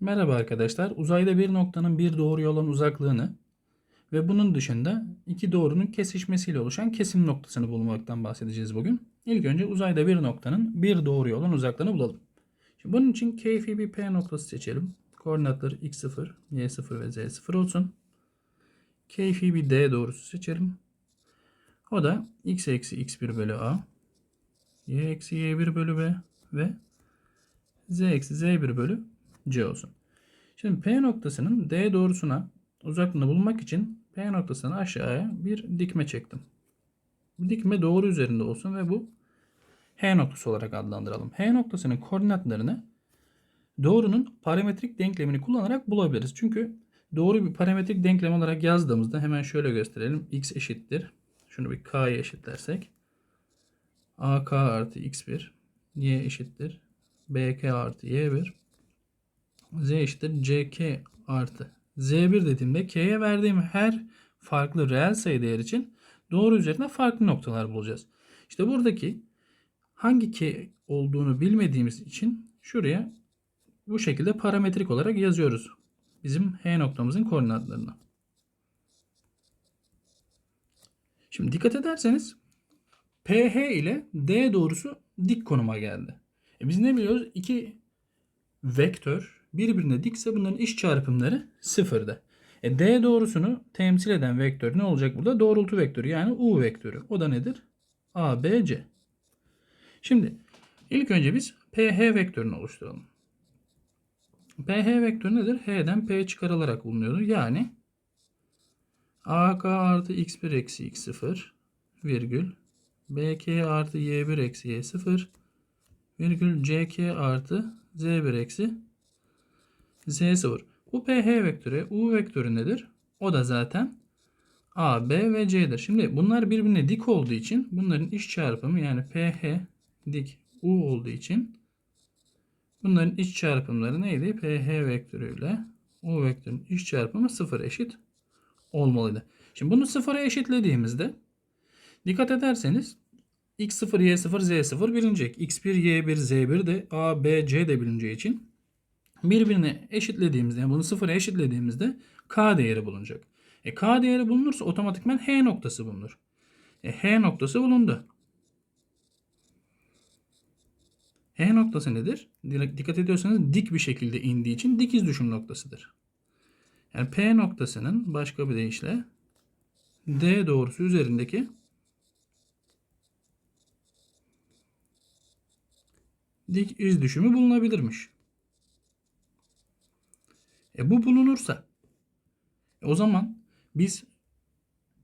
Merhaba arkadaşlar. Uzayda bir noktanın bir doğruya olan uzaklığını ve bunun dışında iki doğrunun kesişmesiyle oluşan kesim noktasını bulmaktan bahsedeceğiz bugün. İlk önce uzayda bir noktanın bir doğruya olan uzaklığını bulalım. Şimdi bunun için keyfi bir P noktası seçelim. Koordinatları x0, y0 ve z0 olsun. Keyfi bir D doğrusu seçelim. O da x eksi x1 bölü a, y eksi y1 bölü b ve z eksi z1 bölü c olsun. Şimdi P noktasının D doğrusuna uzaklığını bulmak için P noktasından aşağıya bir dikme çektim. Bu dikme doğru üzerinde olsun ve bu H noktası olarak adlandıralım. H noktasının koordinatlarını doğrunun parametrik denklemini kullanarak bulabiliriz. Çünkü doğru bir parametrik denklem olarak yazdığımızda hemen şöyle gösterelim. x eşittir. Şunu bir k'ya eşitlersek. ak artı x1 y eşittir. bk artı y1 z eşittir ck artı z1 dediğimde k'ye verdiğim her farklı reel sayı değer için doğru üzerinde farklı noktalar bulacağız. İşte buradaki hangi k olduğunu bilmediğimiz için şuraya bu şekilde parametrik olarak yazıyoruz. Bizim h noktamızın koordinatlarını. Şimdi dikkat ederseniz PH ile D doğrusu dik konuma geldi. E biz ne biliyoruz? İki vektör birbirine dikse bunların iş çarpımları sıfırda. E D doğrusunu temsil eden vektör ne olacak burada? Doğrultu vektörü yani U vektörü. O da nedir? A, B, C. Şimdi ilk önce biz PH vektörünü oluşturalım. PH vektörü nedir? H'den P çıkarılarak bulunuyordu. Yani AK artı X1 eksi X0 virgül BK artı Y1 eksi Y0 virgül CK artı Z1 eksi Z0. Bu PH vektörü U vektörü nedir? O da zaten A, B ve C'dir. Şimdi bunlar birbirine dik olduğu için bunların iş çarpımı yani PH dik U olduğu için bunların iç çarpımları neydi? PH vektörüyle U vektörünün iç çarpımı sıfır eşit olmalıydı. Şimdi bunu sıfıra eşitlediğimizde dikkat ederseniz x0, y0, z0 bilinecek. x1, y1, z1 de a, b, c de bilineceği için birbirine eşitlediğimizde yani bunu sıfıra eşitlediğimizde k değeri bulunacak. E, k değeri bulunursa otomatikman h noktası bulunur. E, h noktası bulundu. H noktası nedir? Dikkat ediyorsanız dik bir şekilde indiği için dikiz düşüm noktasıdır. Yani P noktasının başka bir deyişle D doğrusu üzerindeki dik iz düşümü bulunabilirmiş. E bu bulunursa e o zaman biz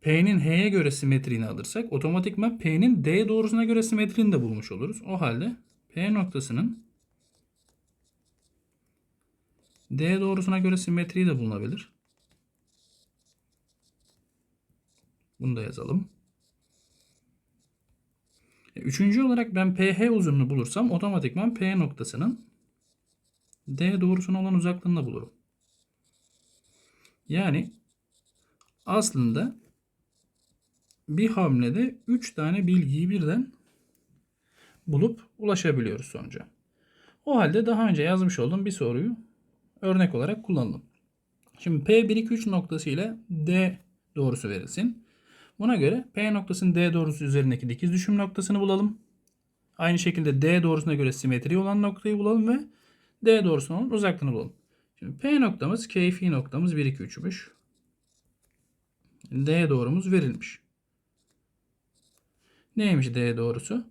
P'nin H'ye göre simetriğini alırsak otomatikman P'nin D doğrusuna göre simetriğini de bulmuş oluruz. O halde P noktasının D doğrusuna göre simetriği de bulunabilir. Bunu da yazalım. E, üçüncü olarak ben PH uzunluğunu bulursam otomatikman P noktasının D doğrusuna olan uzaklığını da bulurum. Yani aslında bir hamlede 3 tane bilgiyi birden bulup ulaşabiliyoruz sonuca. O halde daha önce yazmış olduğum bir soruyu örnek olarak kullanalım. Şimdi P 1 2 3 noktası ile D doğrusu verilsin. Buna göre P noktasının D doğrusu üzerindeki dikiz düşüm noktasını bulalım. Aynı şekilde D doğrusuna göre simetri olan noktayı bulalım ve D doğrusunun uzaklığını bulalım. Şimdi P noktamız keyfi noktamız 1 2 3'müş. D doğrumuz verilmiş. Neymiş D doğrusu?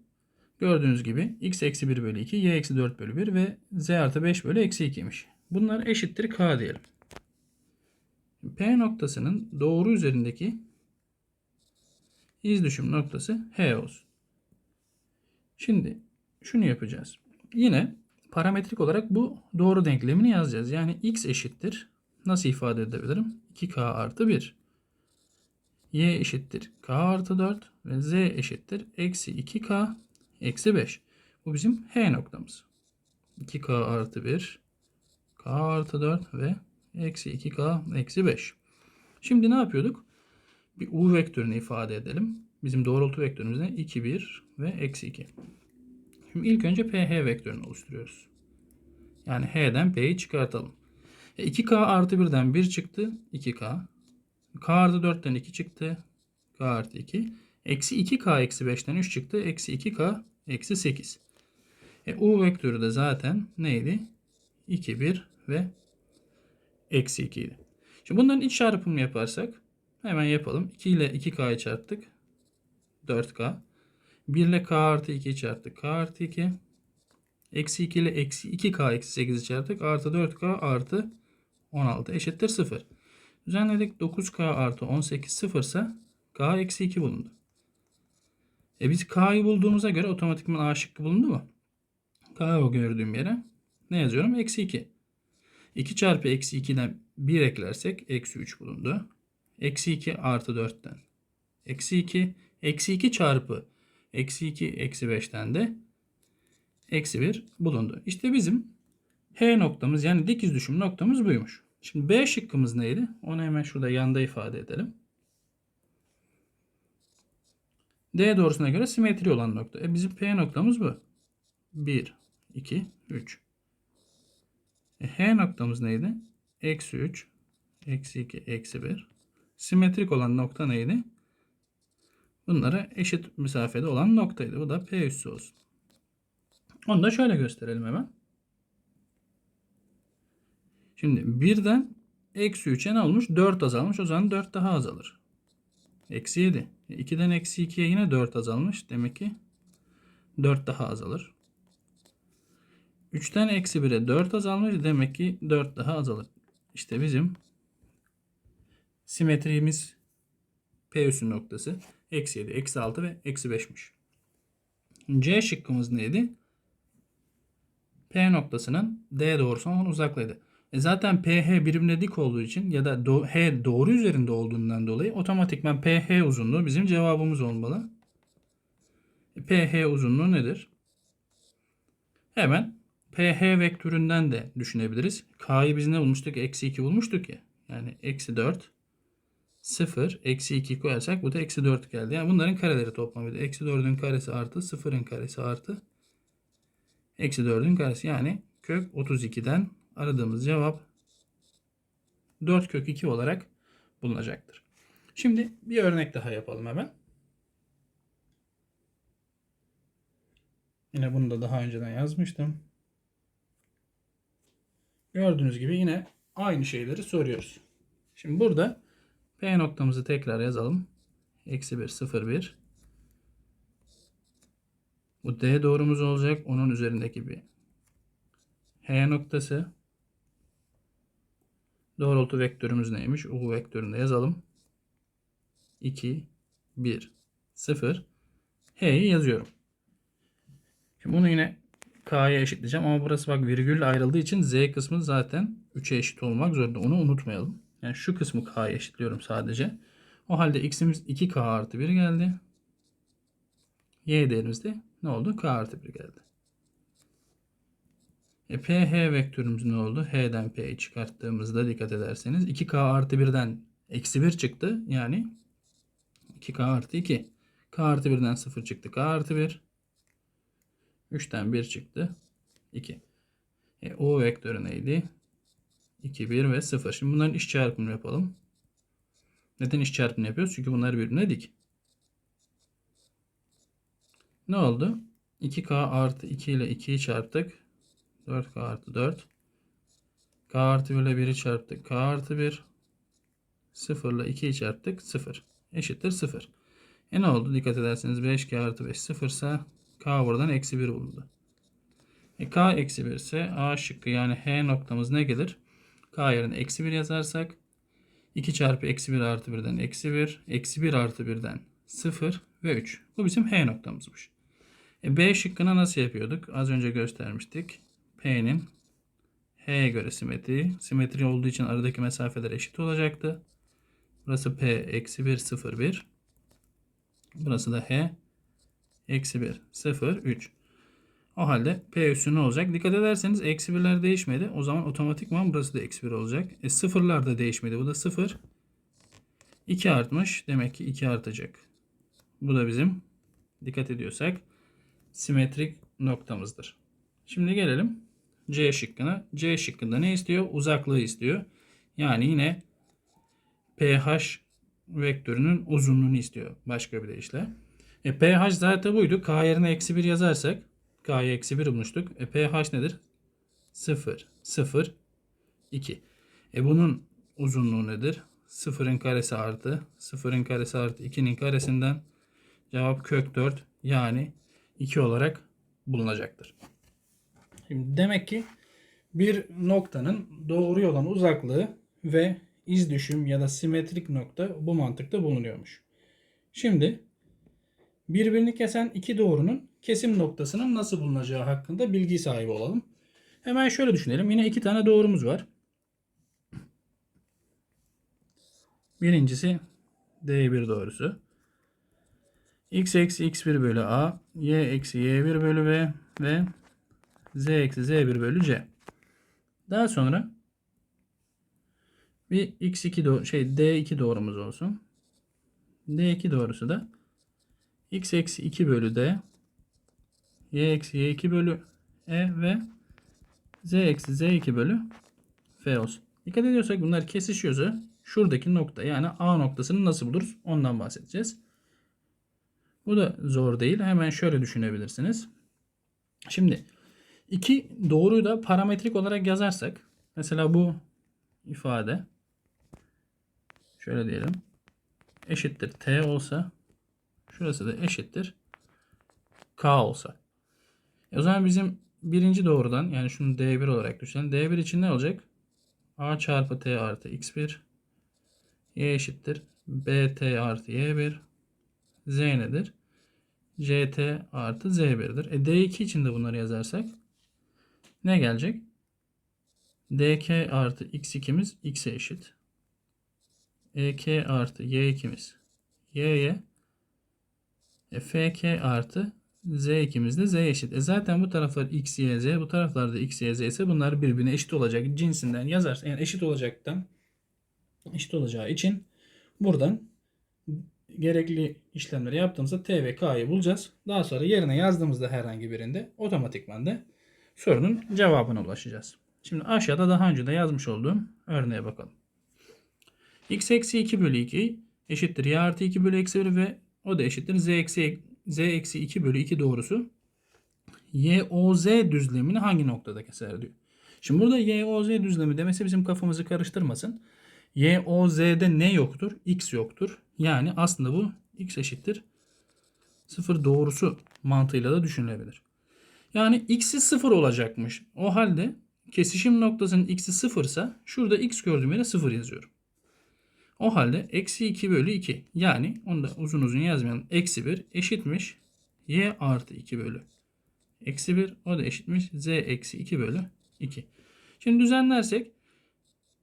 Gördüğünüz gibi x eksi 1 bölü 2, y eksi 4 bölü 1 ve z artı 5 bölü eksi 2'ymiş. Bunlar eşittir k diyelim. P noktasının doğru üzerindeki iz düşüm noktası H olsun. Şimdi şunu yapacağız. Yine parametrik olarak bu doğru denklemini yazacağız. Yani x eşittir. Nasıl ifade edebilirim? 2k artı 1. y eşittir k artı 4 ve z eşittir eksi 2k eksi 5. Bu bizim H noktamız. 2K artı 1, K artı 4 ve eksi 2K eksi 5. Şimdi ne yapıyorduk? Bir U vektörünü ifade edelim. Bizim doğrultu vektörümüz ne? 2, 1 ve eksi 2. Şimdi ilk önce PH vektörünü oluşturuyoruz. Yani H'den P'yi çıkartalım. E, 2K artı 1'den 1 çıktı. 2K. K artı 4'ten 2 çıktı. K artı 2. Eksi 2K eksi 5'ten 3 çıktı. Eksi 2K eksi 8. E, U vektörü de zaten neydi? 2, 1 ve eksi 2 idi. Şimdi bunların iç çarpımını yaparsak hemen yapalım. 2 ile 2K'yı çarptık. 4K. 1 ile K artı 2'yi çarptık. K artı 2. Eksi 2 ile eksi 2K eksi 8'i çarptık. Artı 4K artı 16 eşittir 0. Düzenledik 9K artı 18 0 ise K eksi 2 bulundu. E biz K'yı bulduğumuza göre otomatikman A şıkkı bulundu mu? K o gördüğüm yere ne yazıyorum? Eksi 2. 2 çarpı eksi 2'den 1 eklersek eksi 3 bulundu. Eksi 2 artı 4'ten. Eksi 2. Eksi 2 çarpı eksi 2 eksi 5'ten de eksi 1 bulundu. İşte bizim H noktamız yani dik iz düşüm noktamız buymuş. Şimdi B şıkkımız neydi? Onu hemen şurada yanda ifade edelim. D doğrusuna göre simetri olan nokta. E bizim P noktamız bu. 1, 2, 3. E H noktamız neydi? Eksi 3, eksi 2, eksi 1. Simetrik olan nokta neydi? Bunlara eşit mesafede olan noktaydı. Bu da P üssü olsun. Onu da şöyle gösterelim hemen. Şimdi birden eksi 3'e ne olmuş? 4 azalmış. O zaman 4 daha azalır. Eksi 7. 2'den eksi 2'ye yine 4 azalmış. Demek ki 4 daha azalır. 3'ten eksi 1'e 4 azalmış. Demek ki 4 daha azalır. İşte bizim simetrimiz P üssü noktası. Eksi 7, eksi 6 ve eksi 5'miş. C şıkkımız neydi? P noktasının D doğrusundan uzaklığıydı. E zaten PH birbirine dik olduğu için ya da do H doğru üzerinde olduğundan dolayı otomatikman PH uzunluğu bizim cevabımız olmalı. E, PH uzunluğu nedir? Hemen PH vektöründen de düşünebiliriz. K'yı biz ne bulmuştuk? Eksi 2 bulmuştuk ya. Yani eksi 4 0 eksi 2 koyarsak bu da eksi 4 geldi. Yani bunların kareleri toplamıydı. Eksi 4'ün karesi artı 0'ın karesi artı eksi 4'ün karesi. Yani kök 32'den aradığımız cevap 4 kök 2 olarak bulunacaktır. Şimdi bir örnek daha yapalım hemen. Yine bunu da daha önceden yazmıştım. Gördüğünüz gibi yine aynı şeyleri soruyoruz. Şimdi burada P noktamızı tekrar yazalım. Eksi 1, 0, 1. Bu D doğrumuz olacak. Onun üzerindeki bir H noktası. Doğrultu vektörümüz neymiş? U vektöründe yazalım. 2, 1, 0. H'yi yazıyorum. Şimdi bunu yine K'ya eşitleyeceğim ama burası bak virgülle ayrıldığı için Z kısmı zaten 3'e eşit olmak zorunda. Onu unutmayalım. Yani şu kısmı K'ya eşitliyorum sadece. O halde x'imiz 2K artı 1 geldi. Y değerimiz de ne oldu? K artı 1 geldi. E, PH vektörümüz ne oldu? H'den P'yi çıkarttığımızda dikkat ederseniz 2K artı 1'den eksi 1 çıktı. Yani 2K artı 2. K artı 1'den 0 çıktı. K artı 1. 3'ten 1 çıktı. 2. E, o vektörü neydi? 2, 1 ve 0. Şimdi bunların iş çarpımını yapalım. Neden iş çarpımını yapıyoruz? Çünkü bunlar birbirine dik. Ne oldu? 2K artı 2 ile 2'yi çarptık. 4K artı 4. K artı 1 ile 1'i çarptık. K artı 1. 0 ile 2'yi çarptık. 0. Eşittir 0. E ne oldu? Dikkat ederseniz 5K artı 5 0 ise K buradan eksi 1 bulundu. E K eksi 1 ise A şıkkı yani H noktamız ne gelir? K yerine eksi 1 yazarsak 2 çarpı eksi 1 artı 1'den eksi 1. Eksi 1 artı 1'den 0 ve 3. Bu bizim H noktamızmış. E B şıkkına nasıl yapıyorduk? Az önce göstermiştik. P'nin H'ye göre simetri. Simetri olduğu için aradaki mesafeler eşit olacaktı. Burası P eksi 1 0 1. Burası da H eksi 1 0 3. O halde P üssü ne olacak? Dikkat ederseniz eksi birler değişmedi. O zaman otomatikman burası da eksi 1 olacak. E sıfırlar da değişmedi. Bu da 0. 2 artmış. Demek ki 2 artacak. Bu da bizim dikkat ediyorsak simetrik noktamızdır. Şimdi gelelim C şıkkına. C şıkkında ne istiyor? Uzaklığı istiyor. Yani yine pH vektörünün uzunluğunu istiyor. Başka bir deyişle. E, pH zaten buydu. K yerine eksi 1 yazarsak K'ya eksi 1 bulmuştuk. E, pH nedir? 0, 0, 2. E bunun uzunluğu nedir? 0'ın karesi artı 0'ın karesi artı 2'nin karesinden cevap kök 4 yani 2 olarak bulunacaktır. Şimdi demek ki bir noktanın doğru olan uzaklığı ve iz düşüm ya da simetrik nokta bu mantıkta bulunuyormuş. Şimdi birbirini kesen iki doğrunun kesim noktasının nasıl bulunacağı hakkında bilgi sahibi olalım. Hemen şöyle düşünelim. Yine iki tane doğrumuz var. Birincisi D1 doğrusu. x eksi x1 bölü a, y eksi y1 bölü b ve z eksi z1 bölü c. Daha sonra bir x2 doğ şey d2 doğrumuz olsun. d2 doğrusu da x eksi 2 bölü d, y eksi y2 bölü e ve z eksi z2 bölü f olsun. Dikkat ediyorsak bunlar kesişiyorsa şuradaki nokta yani A noktasını nasıl buluruz ondan bahsedeceğiz. Bu da zor değil. Hemen şöyle düşünebilirsiniz. Şimdi iki doğruyu da parametrik olarak yazarsak mesela bu ifade şöyle diyelim eşittir t olsa şurası da eşittir k olsa. E o zaman bizim birinci doğrudan yani şunu d1 olarak düşünelim. d1 için ne olacak? a çarpı t artı x1 y eşittir bt artı y1 z nedir? ct artı z1'dir. E d2 için de bunları yazarsak ne gelecek? dk artı x2'miz x'e eşit. ek artı y2'miz y'ye e, fk artı z2'miz de z eşit. E zaten bu taraflar x, y, z, bu taraflarda x, y, z ise bunlar birbirine eşit olacak cinsinden yazarsan yani eşit olacaktan eşit olacağı için buradan gerekli işlemleri yaptığımızda t ve k'yı bulacağız. Daha sonra yerine yazdığımızda herhangi birinde otomatikman de sorunun cevabına ulaşacağız. Şimdi aşağıda daha önce de yazmış olduğum örneğe bakalım. x eksi 2 bölü 2 eşittir y artı 2 bölü eksi 1 ve o da eşittir z eksi z eksi 2 bölü 2 doğrusu y o z düzlemini hangi noktada keser diyor. Şimdi burada y o z düzlemi demesi bizim kafamızı karıştırmasın. Y o z'de ne yoktur? X yoktur. Yani aslında bu x eşittir 0 doğrusu mantığıyla da düşünülebilir. Yani x'i 0 olacakmış. O halde kesişim noktasının x'i 0 ise şurada x gördüğüm yere 0 yazıyorum. O halde eksi 2 bölü 2 yani onu da uzun uzun yazmayalım. Eksi 1 eşitmiş y artı 2 bölü eksi 1 o da eşitmiş z eksi 2 bölü 2. Şimdi düzenlersek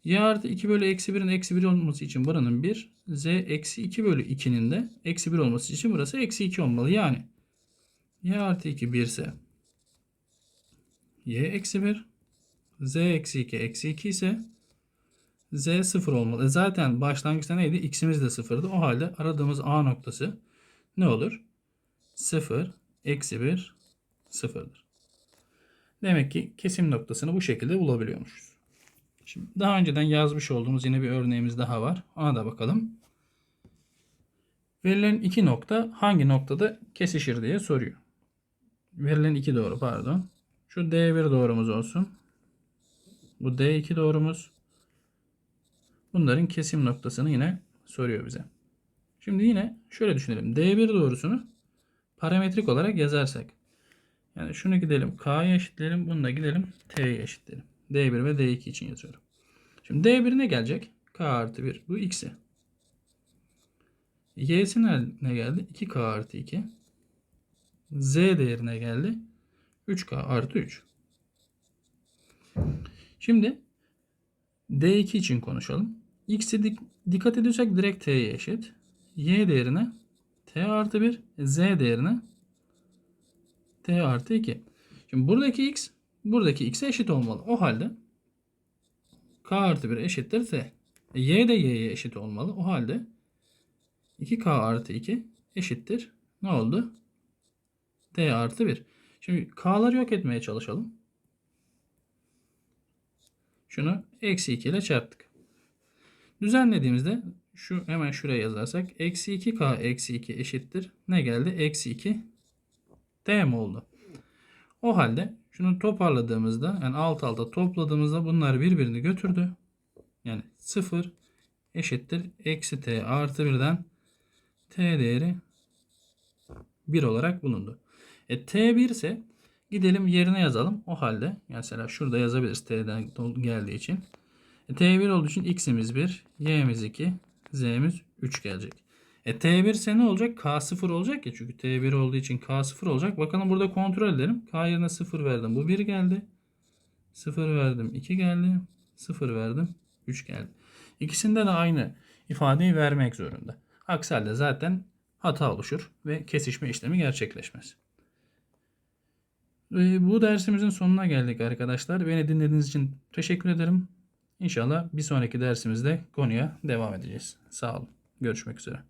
y artı 2 bölü eksi 1'in eksi 1 olması için buranın 1 z eksi 2 bölü 2'nin de eksi 1 olması için burası eksi 2 olmalı. Yani y artı 2 1 ise y eksi 1 z eksi 2 eksi 2 ise z 0 olmalı. E zaten başlangıçta neydi? x'imiz de 0'dı. O halde aradığımız a noktası ne olur? 0 eksi 1 sıfırdır. Demek ki kesim noktasını bu şekilde bulabiliyormuşuz. Şimdi daha önceden yazmış olduğumuz yine bir örneğimiz daha var. Ona da bakalım. Verilen iki nokta hangi noktada kesişir diye soruyor. Verilen iki doğru pardon. Şu D1 doğrumuz olsun. Bu D2 doğrumuz. Bunların kesim noktasını yine soruyor bize. Şimdi yine şöyle düşünelim. D1 doğrusunu parametrik olarak yazarsak. Yani şunu gidelim K'ya eşitleyelim. Bunu da gidelim T'ye eşitleyelim. D1 ve D2 için yazıyorum. Şimdi D1 ne gelecek? K artı 1. Bu X'i. Y'si ne geldi? 2K artı 2. Z değerine geldi. 3K artı 3. Şimdi D2 için konuşalım. X'e dik dikkat ediyorsak direkt T'ye eşit. Y değerine T artı 1. Z değerine T artı 2. Şimdi buradaki X buradaki X'e eşit olmalı. O halde K artı 1 eşittir T. E, y de Y'ye eşit olmalı. O halde 2K artı 2 eşittir. Ne oldu? T artı 1. Şimdi K'ları yok etmeye çalışalım. Şunu eksi 2 ile çarptık. Düzenlediğimizde şu hemen şuraya yazarsak eksi 2k eksi 2 eşittir. Ne geldi? Eksi 2 t mi oldu? O halde şunu toparladığımızda yani alt alta topladığımızda bunlar birbirini götürdü. Yani 0 eşittir eksi t artı 1'den t değeri 1 olarak bulundu. E, t1 ise gidelim yerine yazalım. O halde mesela şurada yazabiliriz t'den geldiği için. E, t1 olduğu için x'imiz 1, y'miz 2, z'miz 3 gelecek. E, t1 ise ne olacak? k0 olacak ya çünkü t1 olduğu için k0 olacak. Bakalım burada kontrol edelim. k yerine 0 verdim. Bu 1 geldi. 0 verdim. 2 geldi. 0 verdim. 3 geldi. İkisinde de aynı ifadeyi vermek zorunda. Aksi halde zaten hata oluşur ve kesişme işlemi gerçekleşmez. Ve bu dersimizin sonuna geldik arkadaşlar. Beni dinlediğiniz için teşekkür ederim. İnşallah bir sonraki dersimizde konuya devam edeceğiz. Sağ olun. Görüşmek üzere.